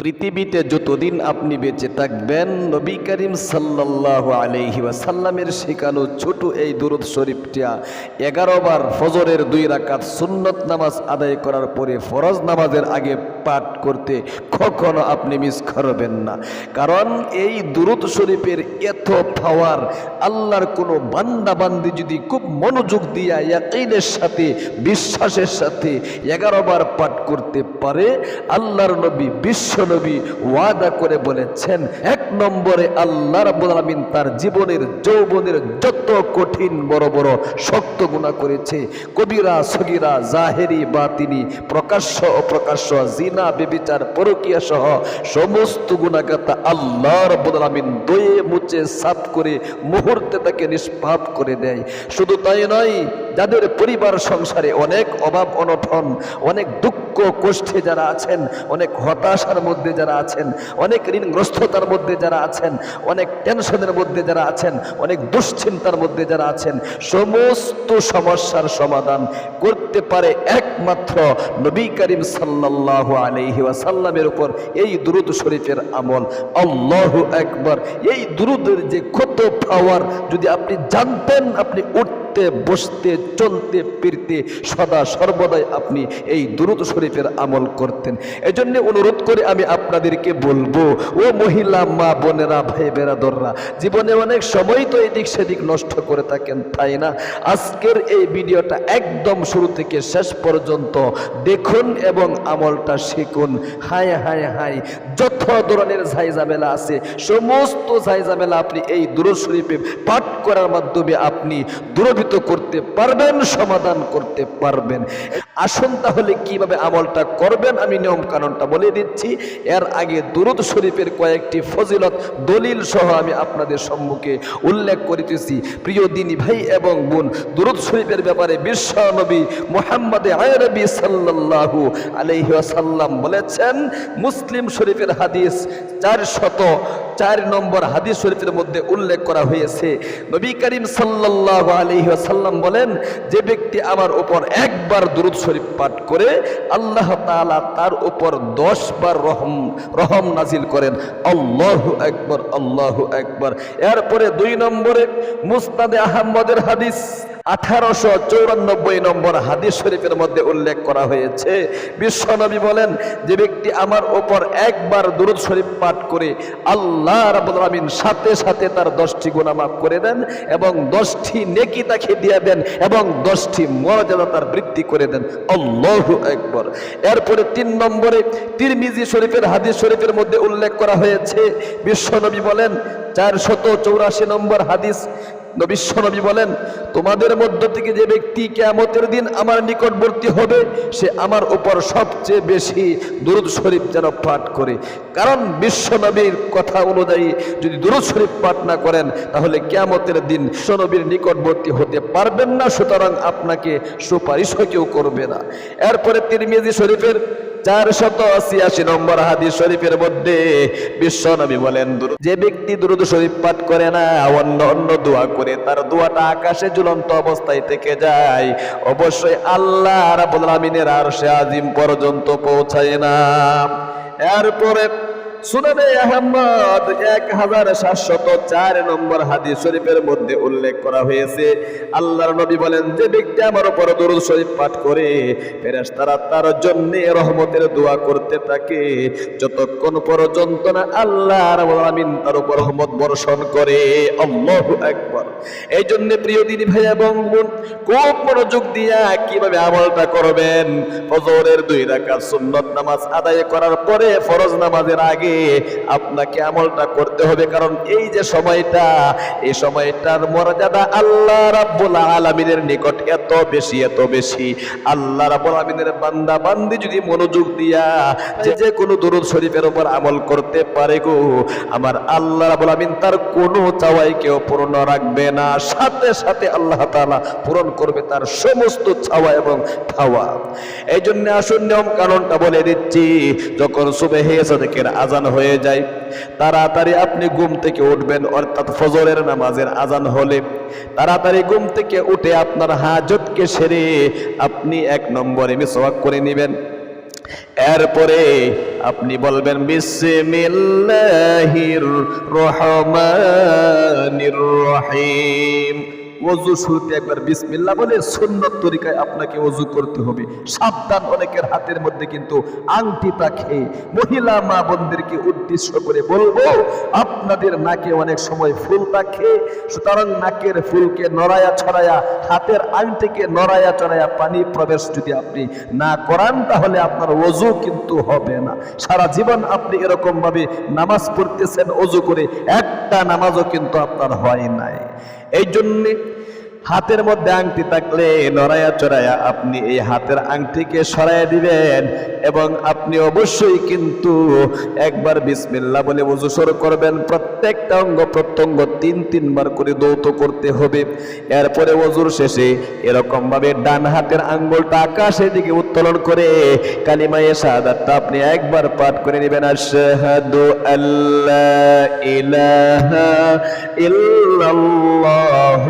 পৃথিবীতে যতদিন আপনি বেঁচে থাকবেন, নবী করিম সাল্লাহ আলহি ওয়াসাল্লামের শেখানো ছোট এই দুরুদ শরীফটা এগারো বার ফজরের দুই রাকাত সুন্নত নামাজ আদায় করার পরে ফরজ নামাজের আগে পাঠ করতে কখনো আপনি মিস করবেন না। কারণ এই দুরুদ শরীফের এত পাওয়ার আল্লাহর কোনো বান্দাবান্দি যদি খুব মনোযোগ দিয়া ইয়াকিনের সাথে, বিশ্বাসের সাথে এগারো বার পাঠ করতে পারে, আল্লাহর নবী বিশ্ব নবী ওয়াদা করে বলেছেন, এক নম্বরে আল্লাহ রাব্বুল আলামিন তার জীবনের, যৌবনের যত কঠিন, বড় বড় শক্ত গুণা করেছে, কবিরা, সগিরা, জাহেরি বা তিনি প্রকাশ্য, অপ্রকাশ্য, জিনা, বেবিচার, পরকিয়া সহ সমস্ত গুণাগাতা আল্লাহ রাব্বুল আলামিন দয়ে মুচে সাফ করে মুহূর্তে তাকে নিষ্পাপ করে দেয়। শুধু তাই নয় যাদের পরিবার সংসারে অনেক অভাব অনটন, অনেক দুঃখ কষ্টে যারা আছেন, অনেক হতাশার মধ্যে যারা আছেন, অনেক ঋণগ্রস্ততার মধ্যে যারা আছেন, অনেক টেনশনের মধ্যে যারা আছেন, অনেক দুশ্চিন্তার মধ্যে যারা আছেন, সমস্ত সমস্যার সমাধান করতে পারে একমাত্র নবী করিম সাল্লাহ আলহি ওয়াসাল্লামের উপর এই দুরুদ শরীফের আমল। আল্লাহ একবার এই দুরুদের যে কত পাওয়ার যদি আপনি জানতেন, আপনি উঠতে, বসতে চলতে ফিরতে সদা সর্বদাই আপনি এই দুরুদ শরীফের আমল করতেন। এজন্য অনুরোধ করে আমি আপনাদেরকে বলব, ও মহিলা, মা, বোনেরা ভাই বেরাদররা জীবনে অনেক সময় তো এদিক সেদিক নষ্ট করে থাকেন, তাই না? আজকের এই ভিডিওটা একদম শুরু থেকে শেষ পর্যন্ত দেখুন এবং আমলটা শিখুন। হায় হায় হায় যত ধরনের ঝাইঝামেলা আছে, সমস্ত ঝাইঝামেলা আপনি এই দুরুদ শরীফে পাঠ করার মাধ্যমে আপনি দূরভীত করতে পারবেন। সমাধান করতে পারবেন। আসুন তাহলে কীভাবে আমলটা করবেন? আমি নিয়ম কানুনটা বলে দিচ্ছি। এর আগে দুরুদ শরীফের কয়েকটি ফজিলত, দলিল সহ আমি আপনাদের সম্মুখে উল্লেখ করিতেছি। প্রিয় দিনী ভাই এবং বোন, দুরুদ শরীফের ব্যাপারে বিশ্ব নবী মোহাম্মদ আয়রবি সাল্লাল্লাহু আলাইহি বলেছেন, মুসলিম শরীফের হাদিস চার শত চার নম্বর হাদিস শরীফের মধ্যে উল্লেখ করা হয়েছে। নবী করিম সাল্লাহ আলহি আসাল্লাম বলেন, যে ব্যক্তি আমার উপর একবার দুরুদ শরীফ পাঠ করে আল্লাহ তাআলা তার উপর দশ বার রহম রহম নাজিল করেন। আল্লাহ একবার আল্লাহ একবার এরপরে দুই নম্বরে মুস্তাদে আহমদের হাদিস, আঠারোশো চৌরানব্বই নম্বর হাদিস শরীফের মধ্যে উল্লেখ করা হয়েছে। বিশ্বনবী বলেন, যে ব্যক্তি আমার ওপর একবার দুরুদ শরীফ পাঠ করে আল্লাহ রাবুল সাথে সাথে তার দশটি গুণা মাফ করে দেন এবং দশটি নেকি তাকে দিয়ে দেন এবং দশটি মর্যাদা তার বৃদ্ধি করে দেন। আল্লাহ একবার এরপরে তিন নম্বরে তিরমিজি শরীফের, হাদিস শরীফের মধ্যে উল্লেখ করা হয়েছে বিশ্বনবী বলেন, চারশত চৌরাশি নম্বর হাদিস বিশ্বনবী বলেন, তোমাদের মধ্য থেকে যে ব্যক্তি কেয়ামতের দিন আমার নিকটবর্তী হবে, সে আমার উপর সবচেয়ে বেশি দুরুদ শরীফ যেন পাঠ করে। কারণ বিশ্বনবীর কথা অনুযায়ী যদি দুরুদ শরীফ পাঠ না করেন, তাহলে কেয়ামতের দিন বিশ্বনবীর নিকটবর্তী হতে পারবেন না, সুতরাং আপনাকে সুপারিশও কেউ করবে না। এরপরে তিরমিজি শরীফের চার শত ছিয়াশি নম্বর হাদিস শরীফের মধ্যে বিশ্ব নবী বলেন যে ব্যক্তি দুরুদ শরীফ পাঠ করে না, অন্য অন্য দোয়া করে, তার দোয়াটা আকাশে ঝুলন্ত অবস্থায় থেকে যায়। অবশ্যই আল্লাহ রাব্বুল আমিনের সে আজিম পর্যন্ত পৌঁছায় না। এরপরে সুনানে আহমদ এক হাজার সাতশত চার নম্বর হাদিস শরীফের মধ্যে উল্লেখ করা হয়েছে। আল্লাহর নবী বলেন, যে ব্যক্তি আমার উপর দরুদ শরীফ পাঠ করে, ফেরেশতারা তার জন্য রহমতের দোয়া করতে থাকে। যতক্ষণ পর্যন্ত না আল্লাহ তার উপর রহমত বর্ষণ করে। আল্লাহু আকবার। এই জন্য প্রিয় দিনী ভাই এবং বোন, খুব মনোযোগ দিয়া কীভাবে আমলটা করবেন? ফজরের দুই রাকাত সুন্নত নামাজ আদায় করার পরে ফরজ নামাজের আগে আপনাকে আমলটা করতে হবে, কারণ এই যে সময়টা, এই সময়টার মর্যাদা আল্লাহ রাব্বুল আলামিনের নিকট এত বেশি এত বেশি। আল্লাহ রাব্বুল আলামিনের বান্দা, বান্দি যদি মনোযোগ দিয়া যে যে কোনো দরুদ শরীফের উপর আমল করতে পারে গো, আমার আল্লাহ রাব্বুল আলামিন তার কোনো চাওয়াই কেউ পূর্ণ রাখবে না। সাথে সাথে আল্লাহ তাআলা পূরণ করবে তার সমস্ত চাওয়া এবং খাওয়া। এই জন্য আসুন নিয়ম কানুনটা বলে দিচ্ছি, যখন সুবেহে সাদেকের আজান হয়ে যায়। তাড়াতাড়ি আপনি ঘুম থেকে উঠবেন, অর্থাৎ ফজরের নামাজের আজান হলে। তাড়াতাড়ি ঘুম থেকে উঠে আপনার হাজতকে সেরে আপনি এক নম্বরে মিসওয়াক করে নেবেন। এরপরে আপনি বলবেন, বিসমিল্লাহির রহমানির রহিম। ওযু শুরুতে একবার বিসমিল্লাহ বলে সুন্নত তরিকায় আপনাকে ওযু করতে হবে। সাবধান অনেকের হাতের মধ্যে কিন্তু আংটি থাকে মহিলা মা বোনদেরকে উদ্দেশ্য করে বলব, আপনাদের নাকে অনেক সময় ফুল থাকে সুতরাং নাকের ফুলকে নড়ায়া ছড়ায়া, হাতের আংটিকে নড়ায়া চড়ায়া পানি প্রবেশ যদি আপনি না করান, তাহলে আপনার ওযু কিন্তু হবে না। সারা জীবন আপনি এরকম ভাবে নামাজ পড়তেছেন, ওযু করে একটা নামাজও কিন্তু আপনার হয় নাই। এই জন্যে হাতের মধ্যে আংটি থাকলে নড়ায়া চড়ায়া আপনি এই হাতের আংটিকে সরাইয়া দিবেন এবং আপনি অবশ্যই কিন্তু একবার বিসমিল্লা বলে ওযু শুরু করবেন। প্রত্যেকটা অঙ্গ প্রত্যঙ্গ তিন, তিনবার করে দৌত করতে হবে। এরপরে ওজুর শেষে এরকম ভাবে ডান হাতের আঙ্গুলটা আকাশের দিকে উত্তোলন করে কালিমায়ে শাহাদাতটা আপনি একবার পাঠ করে নেবেন। আশহাদু আল্লা ইলাহা ইল্লাল্লাহু।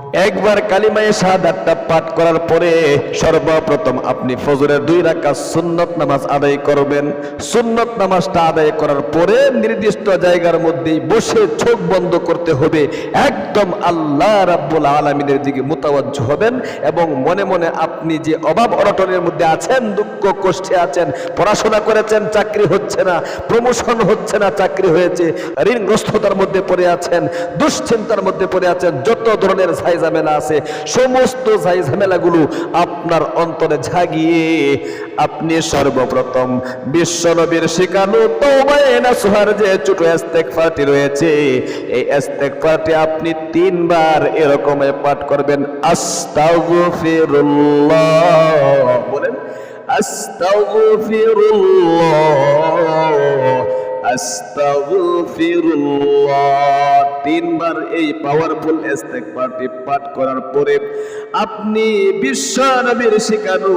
একবার কালিমায়ে শাহাদাতটা পাঠ করার পরে সর্বপ্রথম আপনি ফজরের দুই রাকাত সুন্নত নামাজ আদায় করবেন। সুন্নত নামাজটা আদায় করার পরে নির্দিষ্ট জায়গার মধ্যেই বসে চোখ বন্ধ করতে হবে। একদম আল্লাহ রাব্বুল আলামিনের দিকে মোতাবজ্জ হবেন এবং মনে মনে আপনি যে অভাব অনটনের মধ্যে আছেন, দুঃখ কষ্টে আছেন, পড়াশোনা করেছেন, চাকরি হচ্ছে না প্রমোশন হচ্ছে না, চাকরি হয়েছে, ঋণগ্রস্ততার মধ্যে পড়ে আছেন, দুশ্চিন্তার মধ্যে পড়ে আছেন, যত ধরনের ঝাই ঝামেলা আছে, সমস্ত ঝাই ঝামেলাগুলো আপনার অন্তরে ঝাগিয়ে আপনি সর্বপ্রথম বিশ্বনবীর তওবায়ে নাসুহার যে ছোট ইস্তেগফারটি রয়েছে, এই ইস্তেগফারটি আপনি তিনবার এরকম পাঠ করবেন, আস্তাগফিরুল্লাহ। বলেন, আস্তাগফিরুল্লাহ আস্তাগফিরুল্লাহ। তিনবার এই পাওয়ারফুল ইস্তেগফারটি পাঠ করার পরে আপনি বিশ্ব নবীর শিকানু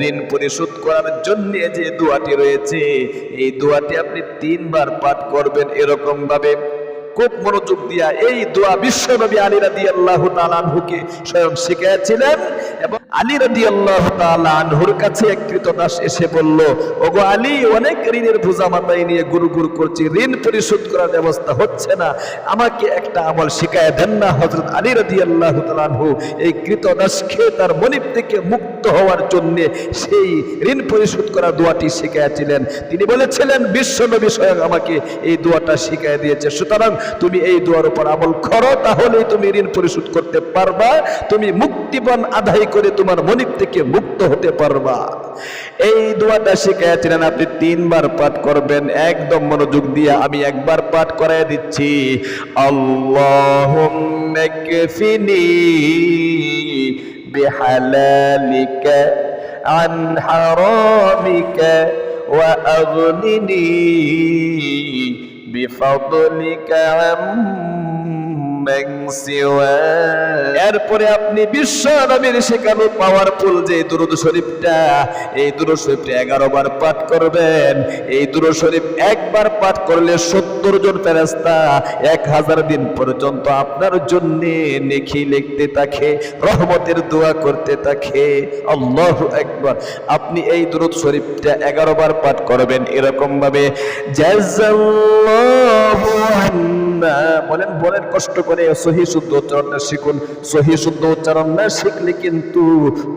ঋণ পরিশোধ করার জন্য যে দোয়াটি রয়েছে, এই দোয়াটি আপনি তিনবার পাঠ করবেন এরকম ভাবে খুব মনোযোগ দিয়া এই দোয়া বিশ্ব নবী আলী রাদি আল্লাহ তালানহুকে স্বয়ং শিখিয়েছিলেন এবং আলী রাদি আল্লাহ তালানহুর কাছে এক কৃতদাস এসে বলল, ওগো আলী, অনেক ঋণের বোঝা মাথায় নিয়ে গুরু গুরু করছি, ঋণ পরিশোধ করার ব্যবস্থা হচ্ছে না। আমাকে একটা আমল শিখায় দেন না। হজরত আলী রাদি আল্লাহ তালানহু এই কৃতদাসকে তার মনিব থেকে মুক্ত হওয়ার জন্যে সেই ঋণ পরিশোধ করা দোয়াটি শিখিয়েছিলেন। তিনি বলেছিলেন বিশ্ব নবী স্বয়ং আমাকে এই দোয়াটা শিখিয়ে দিয়েছে। সুতরাং তুমি এই দোয়ার উপর আমল করো তাহলেই তুমি ঋণ পরিশোধ করতে পারবা তুমি মুক্তিপণ আদায় করে তোমার মনিব থেকে মুক্ত হতে পারবা এই দোয়াটা শিখিয়েছিলেন আপনি তিনবার পাঠ করবেন একদম মনোযোগ দিয়ে আমি একবার পাঠ করাই দিচ্ছি আল্লাহুম্মা কফিনি বিহালালিকা عن حرامك وأغنني بفضلك عمن سواك এরপরে আপনি বিশ্ব নবীর শেখানো পাওয়ারফুল যে দুরুদ শরীফটা, এই দুরুদ শরীফটা এগারো বার পাঠ করবেন। এই দুরুদ শরীফ একবার পাঠ করলে সত্তর জন ফেরেস্তা এক হাজার দিন পর্যন্ত আপনার জন্য নেকি লিখতে থাকে, রহমতের দোয়া করতে থাকে। আল্লাহ একবার আপনি এই দুরুদ শরীফটা এগারো বার পাঠ করবেন এরকম ভাবে জাযাল্লাহু আন্না বলেন বলেন কষ্ট করে সহি শুদ্ধ উচ্চারণটা শিখুন। সহি শুদ্ধ উচ্চারণ না শিখলে কিন্তু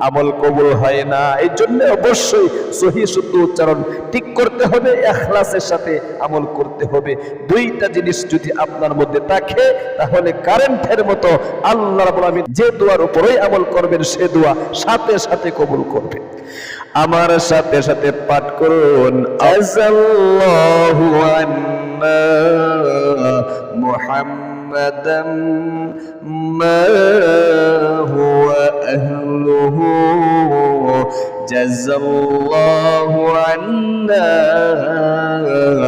আমল কবুল হয় না। এই জন্য অবশ্যই সহি শুদ্ধ উচ্চারণ ঠিক করতে হবে, এখলাসের সাথে আমল করতে হবে। দুইটা জিনিস যদি আপনার মধ্যে থাকে, তাহলে কারেন্টের মতো আল্লাহ আলামিন যে দোয়ার উপরেই আমল করবেন, সে দোয়া সাথে সাথে কবুল করবে। আমার সাথে সাথে পাঠ করুন। আজাল্লাহু আন্না মুহাম্মাদান মা হুয়া আহলুহু। জাযাল্লাহু আন্না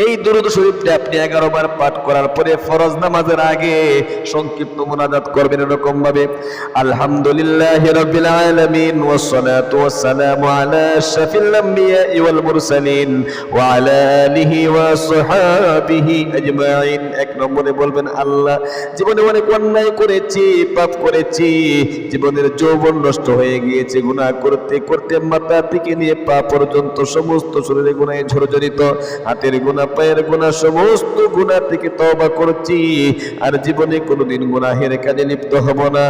এই দুরুদ শরীফটা আপনি এগারো বার পাঠ করার পরে ফরজ নামাজের আগে সংক্ষিপ্ত মোনাজাত করবেন এরকম ভাবে। আলহামদুলিল্লাহ রাব্বিল আলামিন ওয়াসসালাতু ওয়াসসালামু আলা আমবিয়া ওয়াল মুরসালিন ওয়া আলা আলিহি ওয়া সাহাবিহি আজমাইন। এক নম্বরে বলবেন, আল্লাহ, জীবনে অনেক অন্যায় করেছি, পাপ করেছি, জীবনের যৌবন নষ্ট হয়ে গিয়েছে, গুনাহ করতে করতে মাথা থেকে নিয়ে পা পর্যন্ত সমস্ত শরীরে গুনাহে ঝরঝরিত, হাতের গুনাহ পায়ের গুনাহ, সমস্ত গুনাহ থেকে তওবা করছি। আর জীবনে কোনোদিন গুনাহের কাজে লিপ্ত হব না।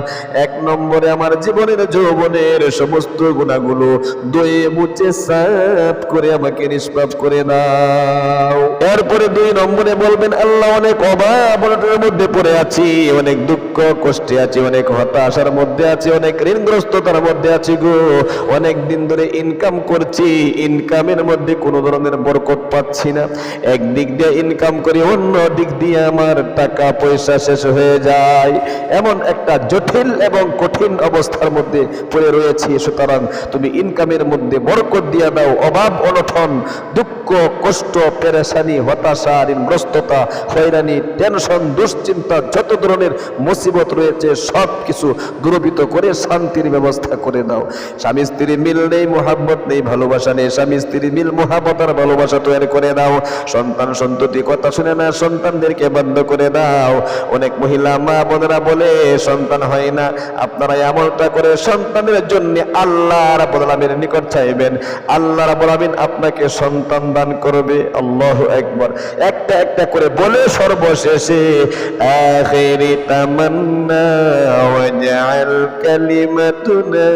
এক নম্বরে আমার জীবনের যৌবনের সমস্ত গুণাগুলো দয়ে মুছে, সাফ করে আমাকে নিষ্পাপ করে দাও এরপরে দুই নম্বরে বলবেন, আল্লাহ অনেক অভাব মধ্যে পড়ে আছি, অনেক দুঃখ, কষ্টে আছি, অনেক হতাশার মধ্যে আছি, অনেক ঋণগ্রস্ততার মধ্যে আছি গো। অনেক দিন ধরে ইনকাম করছি ইনকামের মধ্যে কোনো ধরনের বরকত পাচ্ছি না। একদিক দিয়ে ইনকাম করি, অন্য দিক দিয়ে আমার টাকা পয়সা শেষ হয়ে যায়। এমন একটা জটিল এবং কঠিন অবস্থার মধ্যে পড়ে রয়েছি। সুতরাং তুমি ইনকামের মধ্যে বরকত দিয়ে দাও, অভাব অনঠন দুঃখ, কষ্ট, পেরেশানি, হতাশা, ঋণগ্রস্ততা, হয়রানি টেনশন দুশ্চিন্তা, যত ধরনের মুসিবত রয়েছে সব কিছু দূরবিত করে শান্তির ব্যবস্থা করে দাও। স্বামী স্ত্রী মিল নেই, মোহাব্বত নেই, ভালোবাসা নেই। স্বামী স্ত্রী মিল, মোহাব্বত আর ভালোবাসা তৈরি করে দাও। সন্তান সন্ততি কথা শুনে না, সন্তানদেরকে বন্ধ করে দাও। অনেক মহিলা মা বোনেরা বলে, সন্তান হয় না। আপনারা এই আমলটা করে সন্তানের জন্য আল্লাহ আলামিনের নিকট চাইবেন। আল্লাহ আলামিন আপনাকে সন্তান দান করবে। আল্লাহ একবার একটা একটা করে বলে সর্বশেষে, আখিরি তামান্না ওয়াজআল কালিমাতুনা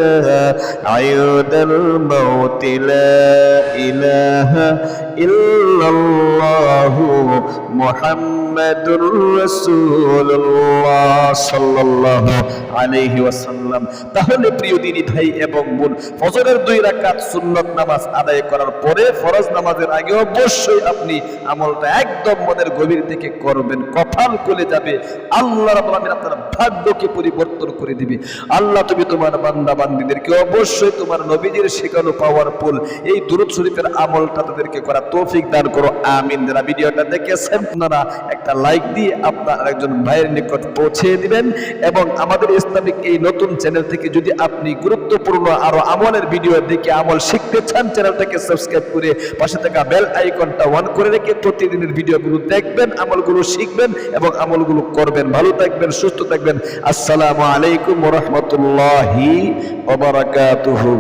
আয়ুদাল মাউতি লা ইলাহা ইল্লাল্লাহু মুহাম্মাদুর রাসূলুল্লাহ সাল্লাল্লাহু আলাইহি ওয়াসাল্লাম। তাহলে প্রিয় দিনী ভাই এবং বোন, ফজরের দুই রাকাত সুন্নত নামাজ আদায় করার পরে ফরজ নামাজের আগে অবশ্যই আপনি আমলটা একদম মনের গভীর থেকে করবেন, কপাল খুলে যাবে। আল্লাহ রাব্বুল আলামিন আপনার ভাগ্যকে পরিবর্তন করে দিবে। আল্লাহ তুমি তোমার বান্দা বান্দীদেরকে অবশ্যই তোমার নবীজির শেখানো পাওয়ারফুল এই দুরূদ শরীফের আমলটা তাদেরকে করা তৌফিক দান করো। আমিন যারা ভিডিওটা দেখেছেন, আপনারা একটা লাইক দিয়ে আপনার একজন ভাইয়ের নিকট পৌঁছে দিবেন। এবং আমাদের ইসলামিক এই নতুন চ্যানেল থেকে যদি আপনি গুরুত্বপূর্ণ আরও আমলের ভিডিও দেখে আমল শিখতে চান চ্যানেলটাকে সাবস্ক্রাইব করে পাশে থাকা বেল আইকনটা অন করে রেখে প্রতিদিনের ভিডিওগুলো দেখবেন, আমলগুলো শিখবেন এবং আমলগুলো করবেন। ভালো থাকবেন, সুস্থ থাকবেন। আসসালামু আলাইকুম রহমতুল্লাহি ওয়া বারাকাতুহু।